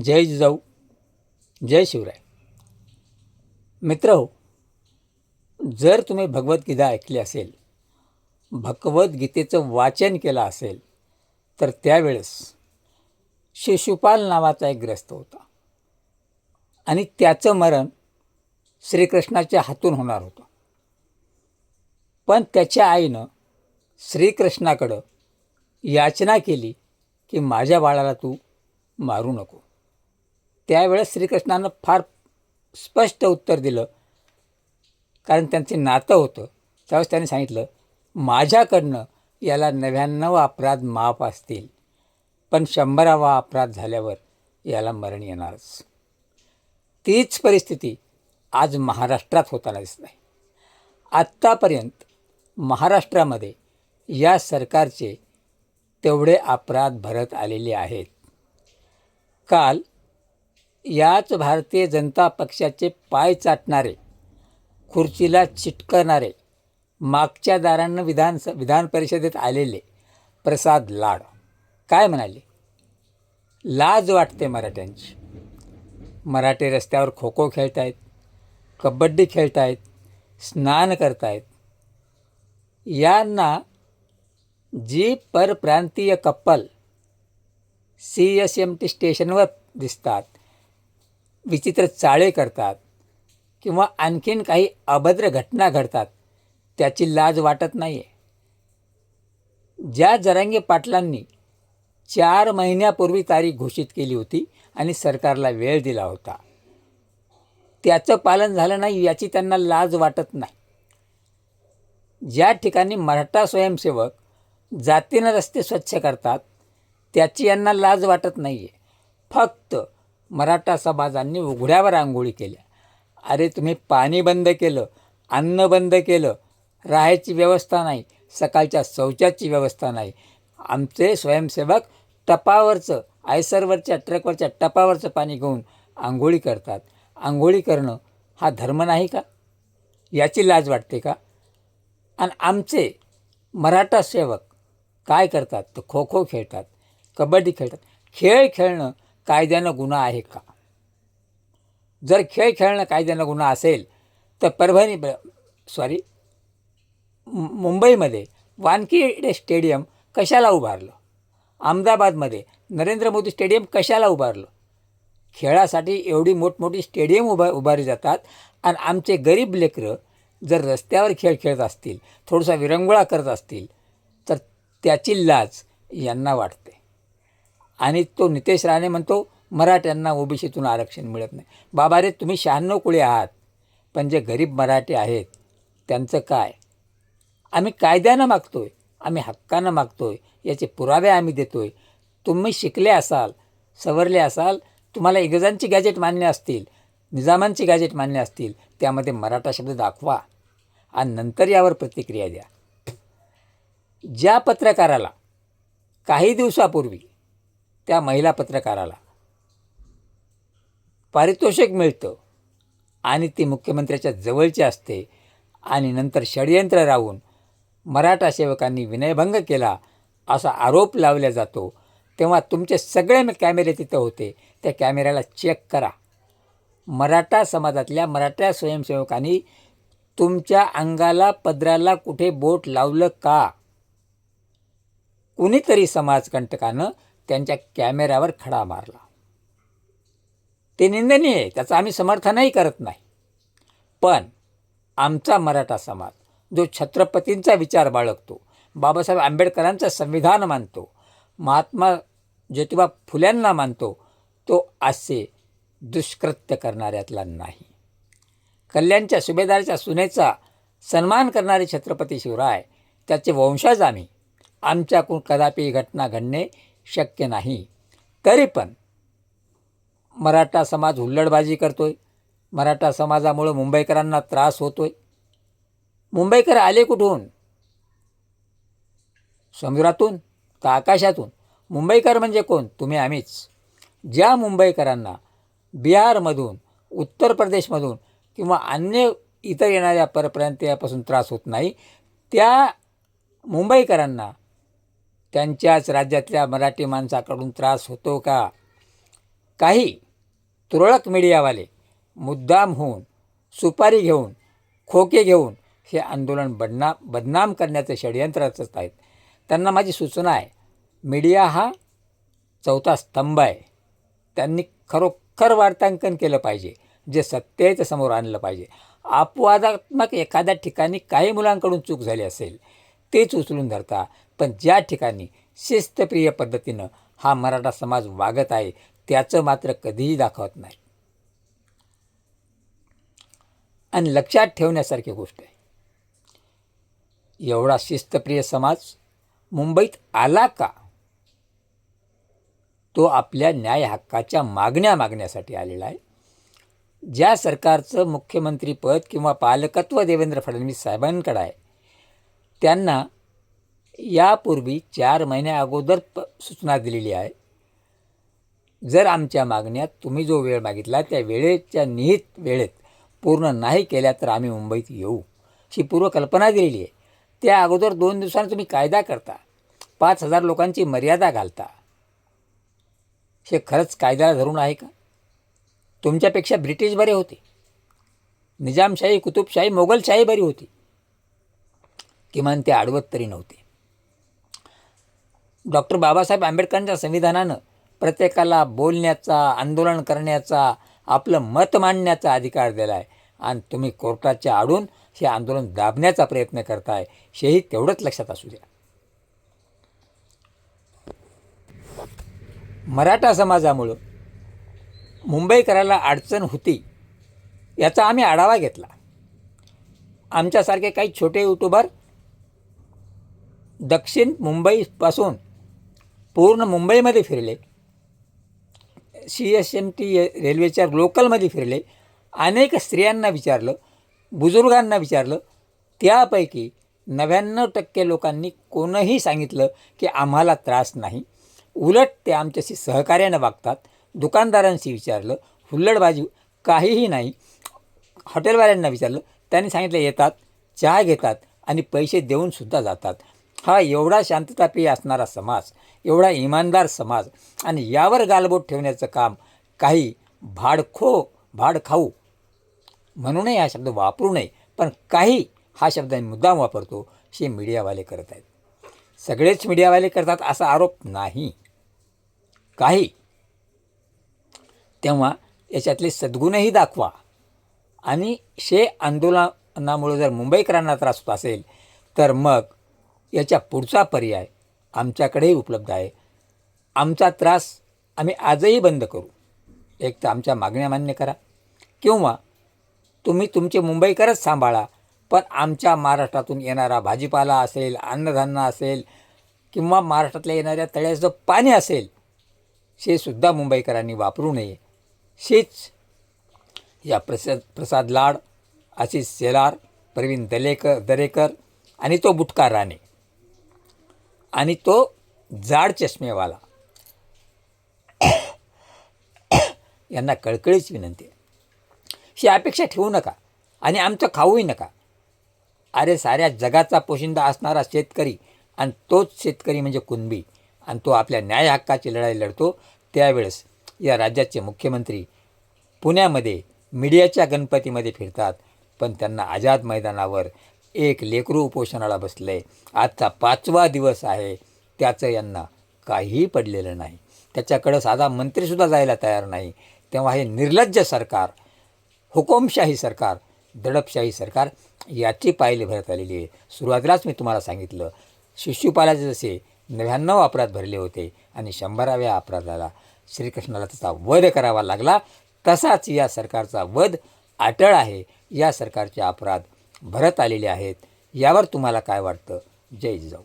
जय जिजाऊ जय शिवराय. मित्र हो जर तुम्ही भगवद्गीता ऐकली असेल भगवद्गीतेचं वाचन केलं असेल तर त्यावेळेस शिशुपाल नावाचा एक ग्रस्त होता. आणि त्याचं मरण श्रीकृष्णाच्या हातून होणार होतं. पण त्याच्या आईनं श्रीकृष्णाकडं याचना केली की माझ्या बाळाला तू मारू नको. त्यावेळेस श्रीकृष्णानं फार स्पष्ट उत्तर दिलं. कारण त्यांचे नातं होतं. त्यावेळेस त्यांनी सांगितलं माझ्याकडनं याला नव्याण्णव अपराध माफ असतील. पण शंभरावा अपराध झाल्यावर याला मरण येणारच. तीच परिस्थिती आज महाराष्ट्रात होताना दिसत. आहे आत्तापर्यंत महाराष्ट्रामध्ये या सरकारचे तेवढे अपराध भरत आलेले आहेत. काल याच भारतीय जनता पक्षाचे पाय चाटणारे खुर्चीला चिटकणारे मागच्या दारांना विधान विधान परिषदेत आलेले प्रसाद लाड. काय म्हणाले? लाज वाटते मराठ्यांची. मराठी रस्त्यावर खो खो खेळतायत कबड्डी खेळतायत स्नान करतायत. यांना जी परप्रांतीय couple C S M T स्टेशनवर दिसतात. विचित्र चाळे करतात किंवा आणखीन काही अभद्र घटना घडतात त्याची लाज वाटत नाही आहे ज्या जरांगे पाटलांनी चार महिन्यापूर्वी तारीख घोषित केली होती आणि सरकारला वेळ दिला होता त्याचं पालन झालं नाही याची त्यांना लाज वाटत नाही. ज्या ठिकाणी मराठा स्वयंसेवक जातीनं रस्ते स्वच्छ करतात त्याची यांना लाज वाटत नाही आहे फक्त मराठा समाजांनी उघड्यावर आंघोळी केल्या. अरे तुम्ही पाणी बंद केलं अन्न बंद केलं राहायची व्यवस्था नाही सकाळच्या शौचाची व्यवस्था नाही. आमचे स्वयंसेवक टपावरचं आयसरवरच्या ट्रकवरच्या टपावरचं पाणी घेऊन आंघोळी करतात. आंघोळी करणं हा धर्म नाही का? याची लाज वाटते का? आणि आमचे मराठा सेवक काय करतात? तर खो खो खेळतात कबड्डी खेळतात. खेळ खेळणं कायद्यानं गुन्हा आहे का? जर खेळ खेळणं कायद्यानं गुन्हा असेल तर परभणी सॉरी मुंबईमध्ये वानखेडे स्टेडियम कशाला उभारलं? अहमदाबादमध्ये नरेंद्र मोदी स्टेडियम कशाला उभारलं? खेळासाठी एवढी मोठमोठी स्टेडियम उभा उभारली जातात आणि आमचे गरीब लेकरं जर रस्त्यावर खेळ खेळत असतील थोडासा विरंगुळा करत असतील तर त्याची लाज यांना वाटते. आणि तो नितेश राणे म्हणतो मराठ्यांना ओबीसीतून आरक्षण मिळत नाही. बाबा रे तुम्ही शहाण्णव कुळे आहात पण जे गरीब मराठी आहेत त्यांचं काय? आम्ही कायद्यानं मागतो आहे आम्ही हक्कानं मागतो आहे याचे पुरावे आम्ही देतो आहे तुम्ही शिकले असाल सवरले असाल तुम्हाला इंग्रजांची गॅजेट मान्य असतील निजामांची गॅजेट मान्य असतील त्यामध्ये मराठा शब्द दाखवा आणि नंतर यावर प्रतिक्रिया द्या. ज्या पत्रकाराला काही दिवसापूर्वी त्या महिला पत्रकाराला. पारितोषिक मिळतं आणि ती मुख्यमंत्र्याच्या जवळची असते आणि नंतर षडयंत्र राहून मराठा सेवकांनी विनयभंग केला असा आरोप लावला जातो. तेव्हा तुमचे सगळे कॅमेरे तिथं होते. त्या कॅमेऱ्याला चेक करा. मराठा समाजातल्या मराठा स्वयंसेवकांनी तुमच्या अंगाला पदराला कुठे बोट लावलं का? कुणीतरी समाजकंटकानं त्यांच्या कॅमेऱ्यावर खडा मारला. ते निंदनीय आहे त्याचं आम्ही समर्थनही करत नाही. पण आमचा मराठा समाज जो छत्रपतींचा विचार बाळगतो बाबासाहेब आंबेडकरांचं संविधान मानतो महात्मा ज्योतिबा फुल्यांना मानतो तो असे दुष्कृत्य करणाऱ्यातला नाही. कल्याणच्या सुभेदाराच्या सुनेचा सन्मान करणारे छत्रपती शिवराय त्याचे वंशज आम्ही. आमच्याकडून कदापि घटना घडणे शक्य नाही. तरी पण मराठा समाज हुल्लडबाजी करतो आहे मराठा समाजामुळं मुंबईकरांना त्रास होतो आहे मुंबईकर आले कुठून? समुद्रातून का आकाशातून? मुंबईकर म्हणजे कोण? तुम्ही आम्हीच. ज्या मुंबईकरांना बिहारमधून उत्तर प्रदेशमधून किंवा अन्य इतर येणाऱ्या परप्रांतीयापासून त्रास होत नाही त्या मुंबईकरांना त्यांच्याच राज्यातल्या मराठी माणसाकडून त्रास होतो का? काही तुरळक मीडियावाले मुद्दाम होऊन सुपारी घेऊन खोके घेऊन हे आंदोलन बदना बदनाम करण्याचं षडयंत्र रचत आहेत. त्यांना माझी सूचना आहे मीडिया हा चौथा स्तंभ आहे. त्यांनी खरोखर वार्तांकन केलं पाहिजे जे सत्य आहे ते समोर आणलं पाहिजे. अपवादात्मक एखाद्या ठिकाणी काही मुलांकडून चूक झाली असेल तेच उचलून धरता. पण ज्या ठिकाणी शिस्तप्रिय पद्धतीनं हा मराठा समाज वागत आहे त्याचं मात्र कधीही दाखवत नाही. आणि लक्षात ठेवण्यासारखी गोष्ट आहे. एवढा शिस्तप्रिय समाज मुंबईत आला का? तो आपल्या न्याय हक्काच्या मागण्या मागण्यासाठी आलेला आहे. ज्या सरकारचं मुख्यमंत्रीपद किंवा पालकत्व देवेंद्र फडणवीस साहेबांकडे आहे त्यांना यापूर्वी चार महिन्या अगोदर प सूचना दिलेली आहे. जर आमच्या मागण्यात तुम्ही जो वेळ मागितला त्या वेळेच्या निहित वेळेत पूर्ण नाही केल्या तर आम्ही मुंबईत येऊ अशी पूर्वकल्पना दिलेली आहे. त्या अगोदर दोन दिवसांनी तुम्ही कायदा करता पाच हजार लोकांची मर्यादा घालता. हे खरंच कायद्याला धरून आहे का? तुमच्यापेक्षा ब्रिटिश बरे होते. निजामशाही कुतुबशाही मोगलशाही बरी होती. किमान ते आडवत तरी नव्हते. डॉक्टर बाबासाहेब आंबेडकरांच्या संविधानानं प्रत्येकाला बोलण्याचा आंदोलन करण्याचा आपलं मत मांडण्याचा अधिकार दिला आहे आणि तुम्ही कोर्टाच्या आडून हे आंदोलन दाबण्याचा प्रयत्न करताय हेही तेवढंच लक्षात असू द्या. मराठा समाजामुळं मुंबईकराला अडचण होती याचा आम्ही आढावा घेतला. आमच्यासारखे काही छोटे यूट्यूबर दक्षिण मुंबईपासून पूर्ण मुंबईमध्ये फिरले. सी एस एम टी रेल्वेच्या लोकलमध्ये फिरले. अनेक स्त्रियांना विचारलं बुजुर्गांना विचारलं. त्यापैकी नव्याण्णव टक्के लोकांनी कोणही सांगितलं की आम्हाला त्रास नाही. उलट ते आमच्याशी सहकार्यानं वागतात. दुकानदारांशी विचारलं हुल्लडबाजी काहीही नाही. हॉटेलवाल्यांना विचारलं त्यांनी सांगितलं येतात चहा घेतात आणि पैसे देऊनसुद्धा जातात. हा एवढा शांततापी असणारा समाज एवढा इमानदार समाज आणि यावर गालबोट ठेवण्याचं काम काही भाडखो भाडखाऊ म्हणूनही हा शब्द वापरू नये पण काही हा शब्द मुद्दाम वापरतो हे मीडियावाले करत आहेत. सगळेच मीडियावाले करतात असा आरोप नाही. काही. तेव्हा याच्यातले सद्गुणही दाखवा. आणि शे आंदोलनामुळे जर मुंबईकरांना त्रास होत असेल तर मग याच्या पुढचा पर्याय आमच्याकडेही उपलब्ध आहे. आमचा त्रास आम्ही आजही बंद करू. एक तर आमच्या मागण्या मान्य करा. किंवा तुम्ही तुमचे मुंबईकरच सांभाळा पण आमच्या महाराष्ट्रातून येणारा भाजीपाला असेल अन्नधान्य असेल किंवा महाराष्ट्रातल्या येणाऱ्या तळ्याचं पाणी असेल हे सुद्धा मुंबईकरांनी वापरू नये. शेच या प्रसाद प्रसाद लाड आशिष सेलार प्रवीण दलेकर दरेकर आणि तो बुटका राणे. आणि तो जाड चष्मेवाला. यांना कळकळीच विनंती आहे. ही अपेक्षा ठेवू नका आणि आमचं खाऊही नका. अरे साऱ्या जगाचा पोशिंदा असणारा शेतकरी आणि तोच शेतकरी म्हणजे कुणबी आणि तो आपल्या न्याय हक्काची लढाई लढतो त्यावेळेस या राज्याचे मुख्यमंत्री पुण्यामध्ये मीडियाच्या गणपतीमध्ये फिरतात पण त्यांना आझाद मैदानावर एक लेकरू उपोषणाला बसलं. आहे आजचा पाचवा दिवस आहे. त्याचं यांना काहीही पडलेलं नाही. त्याच्याकडं साधा मंत्रीसुद्धा जायला तयार नाही. तेव्हा हे निर्लज्ज सरकार हुकुमशाही सरकार दडपशाही सरकार याची पायली भरत आलेली आहे. सुरुवातीलाच मी तुम्हाला सांगितलं शिशुपालाचे जसे नव्याण्णव अपराध भरले होते आणि शंभराव्या अपराधाला श्रीकृष्णाला त्याचा वध करावा लागला तसाच या सरकारचा वध अटळ आहे. या सरकारचे अपराध भरत आलेले आहेत. यावर तुम्हाला काय वाटतं? जय जाऊ